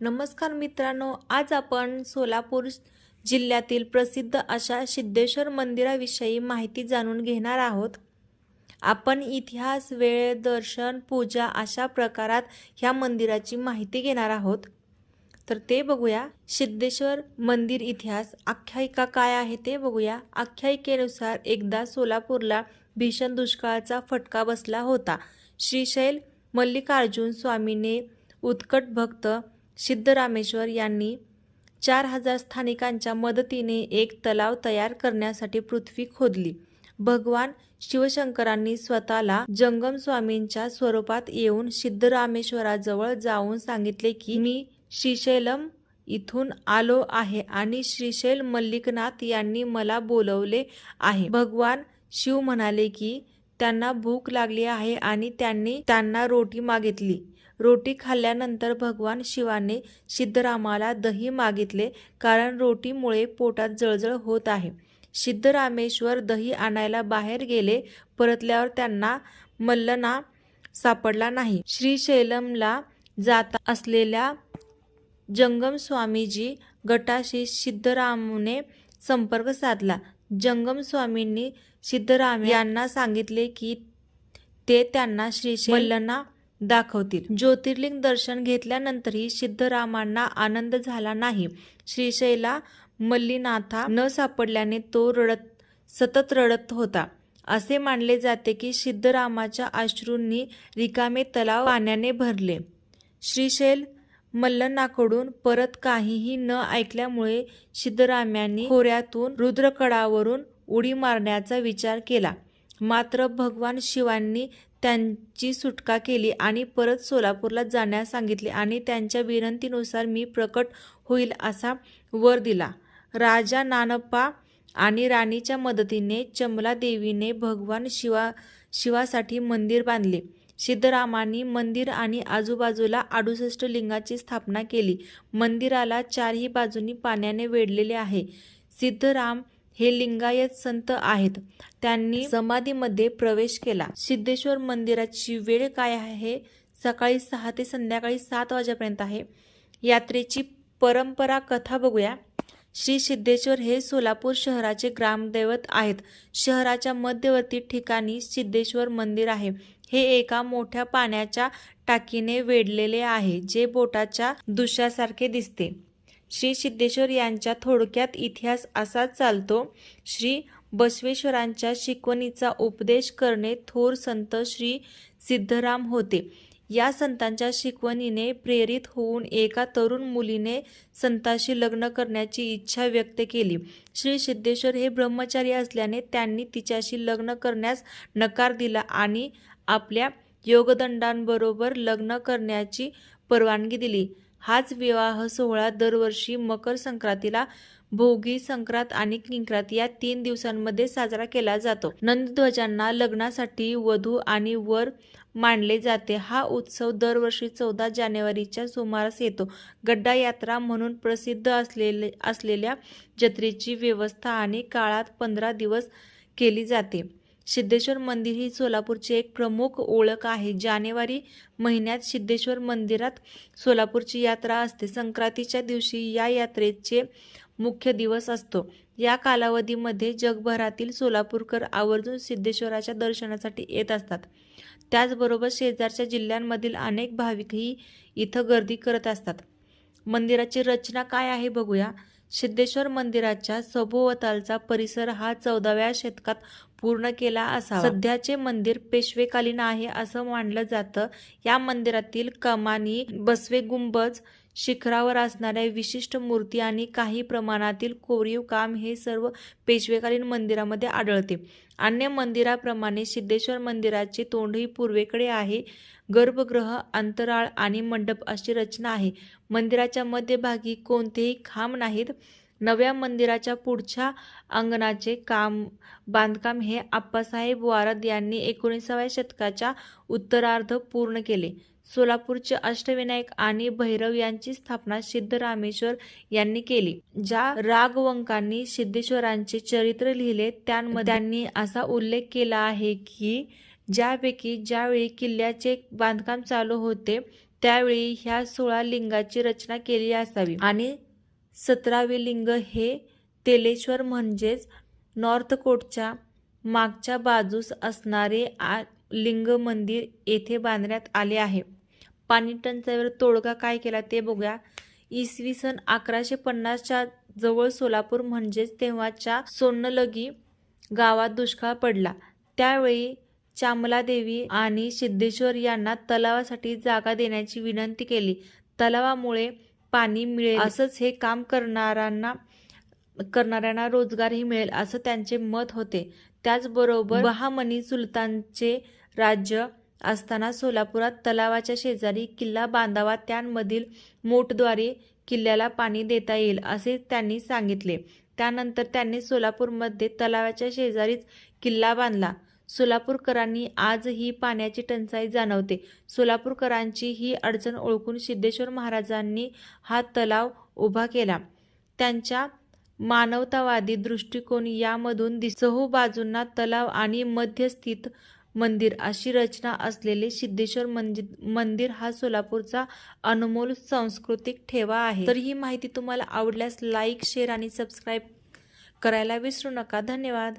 नमस्कार मित्रांनो आज आपण सोलापूर जिल्ह्यातील प्रसिद्ध अशा सिद्धेश्वर मंदिराविषयी माहिती जाणून घेणार आहोत. आपण इतिहास वेळ दर्शन पूजा अशा प्रकारात ह्या मंदिराची माहिती घेणार आहोत. तर ते बघूया. सिद्धेश्वर मंदिर इतिहास आख्यायिका काय आहे ते बघूया. आख्यायिकेनुसार एकदा सोलापूरला भीषण दुष्काळाचा फटका बसला होता. श्रीशैल मल्लिकार्जुन स्वामीने उत्कट भक्त सिद्धरामेश्वर यांनी चार हजार स्थानिकांच्या मदतीने एक तलाव तयार करण्यासाठी पृथ्वी खोदली. भगवान शिवशंकरांनी स्वतःला जंगम स्वामींच्या स्वरूपात येऊन सिद्धरामेश्वराजवळ जाऊन सांगितले की मी श्रीशैलम इथून आलो आहे आणि श्रीशैल मल्लिकनाथ यांनी मला बोलवले आहे. भगवान शिव म्हणाले की त्यांना भूक लागली आहे आणि त्यांनी त्यांना रोटी मागितली. रोटी खाल्ल्यानंतर भगवान शिवाने सिद्धरामाला दही मागितले कारण रोटीमुळे पोटात जळजळ होत आहे. सिद्धरामेश्वर दही आणायला बाहेर गेले परतल्यावर त्यांना मल्लना सापडला नाही. श्रीशैलमला जात असलेल्या जंगम स्वामीजी गटाशी सिद्धरामने संपर्क साधला. जंगम स्वामींनी सिद्धराम यांना सांगितले की ते त्यांना श्री मल्लना दाखवतील. ज्योतिर्लिंग दर्शन घेतल्यानंतरही सिद्धरामांना आनंद झाला नाही. श्रीशैला मल्लीनाथा न सापडल्याने तो रडत सतत रडत होता. असे मानले जाते की सिद्धरामाच्या अश्रूंनी रिकामे तलाव पाण्याने भरले. श्रीशैल मल्लनाकडून परत काहीही न ऐकल्यामुळे सिद्धराम्यांनी खोऱ्यातून रुद्रकडावरून उडी मारण्याचा विचार केला. मात्र भगवान शिवांनी त्यांची सुटका केली आणि परत सोलापूरला जाण्यास सांगितले आणि त्यांच्या विनंतीनुसार मी प्रकट होईल असा वर दिला. राजा नानप्पा आणि राणीच्या मदतीने चमला देवीने भगवान शिवा शिवासाठी मंदिर बांधले. सिद्धरामांनी मंदिर आणि आजूबाजूला अडुसष्ट लिंगाची स्थापना केली. मंदिराला चारही बाजूनी पाण्याने वेढलेले आहे. सिद्धराम हे लिंगायत संत आहेत. त्यांनी समाधीमध्ये प्रवेश केला. सिद्धेश्वर मंदिराची वेळ काय आहे? सकाळी सहा ते संध्याकाळी सात वाजेपर्यंत आहे. यात्रेची परंपरा कथा बघूया. श्री सिद्धेश्वर हे सोलापूर शहराचे ग्रामदैवत आहेत. शहराच्या मध्यवर्ती ठिकाणी सिद्धेश्वर मंदिर आहे. हे एका मोठ्या पाण्याच्या टाकीने वेढलेले आहे जे बोटाच्या दुशासारखे दिसते. श्री सिद्धेश्वर यांच्या थोडक्यात इतिहास असा चालतो श्री बसवेश्वरांच्या शिकवणीचा उपदेश करणे थोर संत श्री सिद्धराम होते. या संतांच्या शिकवणीने प्रेरित होऊन एका तरुण मुलीने संताशी लग्न करण्याची इच्छा व्यक्त केली. श्री सिद्धेश्वर हे ब्रह्मचारी असल्याने त्यांनी तिच्याशी लग्न करण्यास नकार दिला आणि आपल्या योगदंडांबरोबर लग्न करण्याची परवानगी दिली. हाच विवाह सोहळा दरवर्षी मकर संक्रांतीला भोगी संक्रांत आणि किंक्रांत या तीन दिवसांमध्ये साजरा केला जातो. नंदध्वजांना लग्नासाठी वधू आणि वर मानले जाते. हा उत्सव दरवर्षी चौदा जानेवारीच्या सुमारास येतो. गड्डा यात्रा म्हणून प्रसिद्ध असलेले असलेल्या जत्रेची व्यवस्था आणि काळात पंधरा दिवस केली जाते. सिद्धेश्वर मंदिर ही सोलापूरची एक प्रमुख ओळख आहे. जानेवारी महिन्यात सिद्धेश्वर मंदिरात सोलापूरची यात्रा असते. संक्रांतीच्या दिवशी या यात्रेचे मुख्य दिवस असतो. या कालावधीमध्ये जगभरातील सोलापूरकर आवर्जून सिद्धेश्वराच्या दर्शनासाठी येत असतात. त्याचबरोबर शेजारच्या जिल्ह्यांमधील अनेक भाविकही इथं गर्दी करत असतात. मंदिराची रचना काय आहे बघूया. सिद्धेश्वर मंदिराच्या सभोवतालचा परिसर हा चौदाव्या शतकात पूर्ण केला असा सध्याचे मंदिर पेशवेकालीन आहे असं मानलं जातं. या मंदिरातील कमानी बसवे गुंबज शिखरावर असणाऱ्या विशिष्ट मूर्ती आणि काही प्रमाणातील कोरीव काम हे सर्व पेशवेकालीन मंदिरामध्ये आढळते. अन्य मंदिराप्रमाणे सिद्धेश्वर मंदिराचे तोंडही पूर्वेकडे आहे. गर्भगृह अंतराळ आणि मंडप अशी रचना आहे. मंदिराच्या मध्यभागी कोणतेही खांब नाहीत. नव्या मंदिराच्या पुढच्या अंगणाचे काम बांधकाम हे आप्पासाहेब वारद यांनी एकोणीसाव्या शतकाच्या उत्तरार्ध पूर्ण केले. सोलापूरचे अष्टविनायक आणि भैरव यांची स्थापना सिद्धरामेश्वर यांनी केली ज्या रागवंकांनी सिद्धेश्वरांचे चरित्र लिहिले. त्यांमध्ये त्यांनी असा उल्लेख केला आहे की ज्यापैकी ज्यावेळी किल्ल्याचे बांधकाम चालू होते त्यावेळी ह्या सोळा लिंगाची रचना केली असावी. आणि सतरावे लिंग हे तेलेश्वर म्हणजेच नॉर्थ कोटच्या मागच्या बाजूस असणारे आ लिंग मंदिर येथे बांधण्यात आले आहे. पाणी टंचाईवर तोडगा काय केला ते बघूया. इसवी सन अकराशे पन्नासच्या जवळ सोलापूर म्हणजेच तेव्हाच्या सोन्नलगी गावात दुष्काळ पडला. त्यावेळी चामलादेवी आणि सिद्धेश्वर यांना तलावासाठी जागा देण्याची विनंती केली. तलावामुळे पाणी मिळेल. असंच हे काम करणाऱ्यांना करणाऱ्यांना रोजगारही मिळेल असं त्यांचे मत होते. त्याचबरोबर बहामनी सुलतानचे राज्य असताना सोलापुरात तलावाच्या शेजारी किल्ला बांधावा त्यांमधील मोठद्वारे किल्ल्याला पाणी देता येईल असे त्यांनी सांगितले. त्यानंतर त्यांनी सोलापूरमध्ये तलावाच्या शेजारीच किल्ला बांधला. सोलापूरकरांनी आजही पाण्याची टंचाई जाणवते. सोलापूरकरांची ही अडचण ओळखून सिद्धेश्वर महाराजांनी हा तलाव उभा केला. त्यांच्या मानवतावादी दृष्टिकोन यामधून दिसहू बाजूंना तलाव आणि मध्यस्थित मंदिर अशी रचना असलेले सिद्धेश्वर मंदिर मंदिर हा सोलापूरचा अनमोल सांस्कृतिक ठेवा आहे. तर ही माहिती तुम्हाला आवडल्यास लाईक शेअर आणि सबस्क्राईब करायला विसरू नका. धन्यवाद.